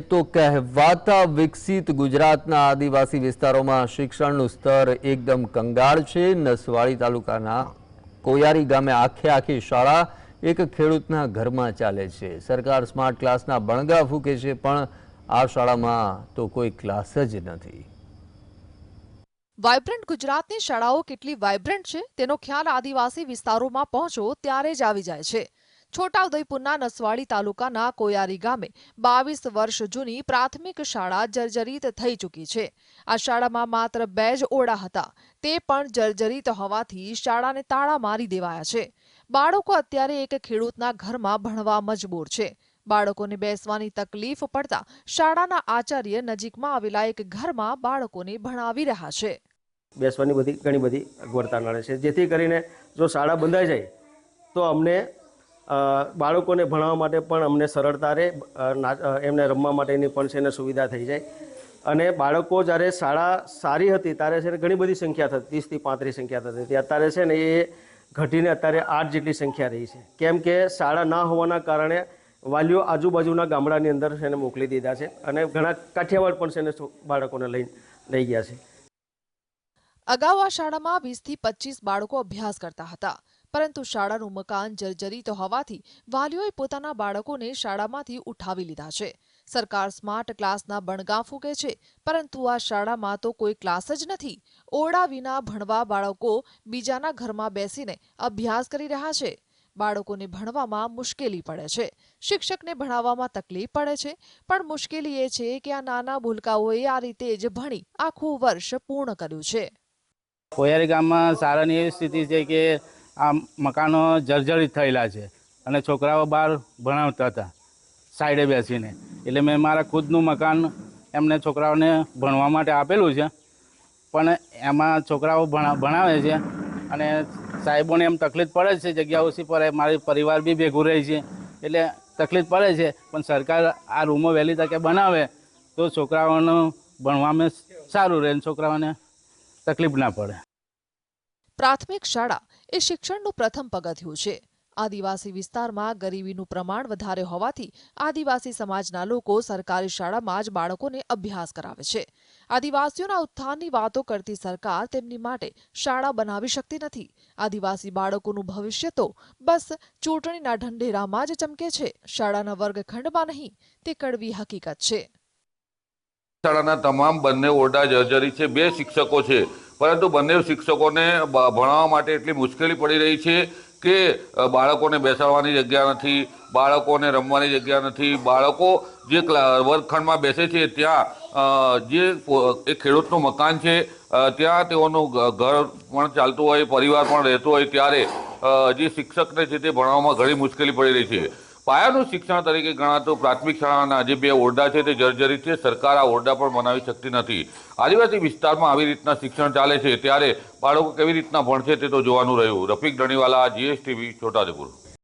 તો કહેવાતા વિકસિત ગુજરાતના આદિવાસી વિસ્તારોમાં શિક્ષણનું સ્તર એકદમ કંગાળ છે. નસવાડી તાલુકાના કોયારી ગામે આખે આખી શાળા એક ખેડૂતના ઘરમાં ચાલે છે. સરકાર સ્માર્ટ ક્લાસના બણગા ફૂકે છે, પણ આ શાળામાં તો કોઈ ક્લાસ જ નથી. વાઇબ્રન્ટ ગુજરાતની શાળાઓ કેટલી વાઇબ્રન્ટ છે તેનો ખ્યાલ આદિવાસી વિસ્તારોમાં પહોંચો ત્યારે જ આવી જાય છે. છોટાઉદેપુરના નસવાડી તાલુકાના કોયારી ગામે બાવીસ વર્ષ જૂની પ્રાથમિક શાળા જર્જરિત થઈ ચૂકી છે. આ શાળામાં માત્ર બે જ ઓરડા હતા. તે પણ જર્જરિત હોવાથી શાળાને તાળા મારી દેવાયા છે. બાળકો અત્યારે એક ખેડૂતના ઘરમાં ભણવા મજબૂર છે. બાળકોને બેસવાની તકલીફ પડતા શાળાના આચાર્ય નજીકમાં આવેલા એક ઘરમાં બાળકોને ભણાવી રહ્યા છે. બેસવાની બધી ઘણી બધી અગવડતા નડે છે. જેથી કરીને જો શાળા બંધાઈ જાય, તો અમને બાળકોને ભણાવવા માટે પણ અમને સરળતા રહે એમને રમવા માટેની પણ છે ને સુવિધા થઈ જાય. અને બાળકો જ્યારે શાળા સારી હતી ત્યારે છે ને ઘણી બધી સંખ્યા થતી, ત્રીસથી પાંત્રીસ સંખ્યા થતી અત્યારે છે ને એ ઘટીને અત્યારે આઠ જેટલી સંખ્યા રહી છે. કેમ કે શાળા ના હોવાના કારણે વાલીઓ આજુબાજુના ગામડાની અંદર છે ને મોકલી દીધા છે અને ઘણા કાઠિયાવાડ પણ છે બાળકોને લઈ લઈ ગયા છે. અગાઉ આ શાળામાં વીસથી પચીસ બાળકો અભ્યાસ કરતા હતા. પરંતુ શાળાનું મકાન જર્જરિત હોવાથી વાલીઓએ પોતાના બાળકોને શાળામાંથી ઉઠાવી લીધા છે. સરકાર સ્માર્ટ ક્લાસના બણગાં ફૂંકે છે, પરંતુ આ શાળામાં તો કોઈ ક્લાસ જ નથી. ઓરડા વિના ભણવા બાળકો બીજાના ઘરમાં બેસીને અભ્યાસ કરી રહ્યા છે. બાળકોને ભણવામાં મુશ્કેલી પડે છે. શિક્ષકને ભણાવવામાં તકલીફ પડે છે, પણ મુશ્કેલી એ છે કે આ નાના ભૂલકાઓએ આ રીતે જ ભણી આખું વર્ષ પૂર્ણ કર્યું છે. કોયારી ગામમાં સારાની એવી સ્થિતિ છે કે આ મકાનો જર્જરિત થયેલા છે અને છોકરાઓ બહાર ભણાવતા હતા, સાઈડે બેસીને. એટલે મેં મારા ખુદનું મકાન એમને છોકરાઓને ભણવા માટે આપેલું છે. પણ એમાં છોકરાઓ ભણા, ભણાવે છે અને સાહેબોને એમ તકલીફ પડે છે જગ્યા ઓછી પડે, મારી પરિવાર બી ભેગું રહે છે. એટલે તકલીફ પડે છે, પણ સરકાર આ રૂમો વહેલી તકે બનાવે તો છોકરાઓનું ભણવામાં સારું રહે છોકરાઓને તકલીફ ના પડે. પ્રાથમિક શાળા એ શિક્ષણનું પ્રથમ પગથિયું છે. આદિવાસી વિસ્તારમાં ગરીબીનું પ્રમાણ વધારે હોવાથી આદિવાસી સમાજના લોકો સરકારી શાળામાં જ બાળકોને અભ્યાસ કરાવે છે. આદિવાસીઓના ઉત્થાનની વાતો કરતી સરકાર તેમની માટે શાળા બનાવી શકતી નથી. આદિવાસી બાળકોનું ભવિષ્ય તો બસ ચૂંટણીના ઢંઢેરામાં જ ચમકે છે. શાળાના વર્ગખંડમાં નહીં, તે કડવી હકીકત છે. શાળાના તમામ બંને ઓરડા જર્જરી છે. બે શિક્ષકો છે. પરંતુ બંને શિક્ષકોને ભણાવવા માટે એટલી મુશ્કેલી પડી રહી છે કે બાળકોને બેસાડવાની જગ્યા નથી, બાળકોને રમવાની જગ્યા નથી. બાળકો જે વર્ગખંડમાં બેસે છે, ત્યાં જે એક ખેડૂતનું મકાન છે ત્યાં તેઓનું ઘર પણ ચાલતું હોય, પરિવાર પણ રહેતો હોય, ત્યારે જે શિક્ષકને છે તે ભણાવવામાં ઘણી મુશ્કેલી પડી રહી છે. પાયાનું શિક્ષણ તરીકે ગણાતું પ્રાથમિક શાળાના જે બે ઓરડા છે, તે જર્જરિત છે. સરકાર આ ઓરડા પણ બનાવી શકતી નથી. આદિવાસી વિસ્તારમાં આવી રીતના શિક્ષણ ચાલે છે, ત્યારે બાળકો કેવી રીતના ભણશે તે તો જોવાનું રહ્યું. રફીક ધણીવાલા, જીએસટીવી, છોટાઉદેપુર.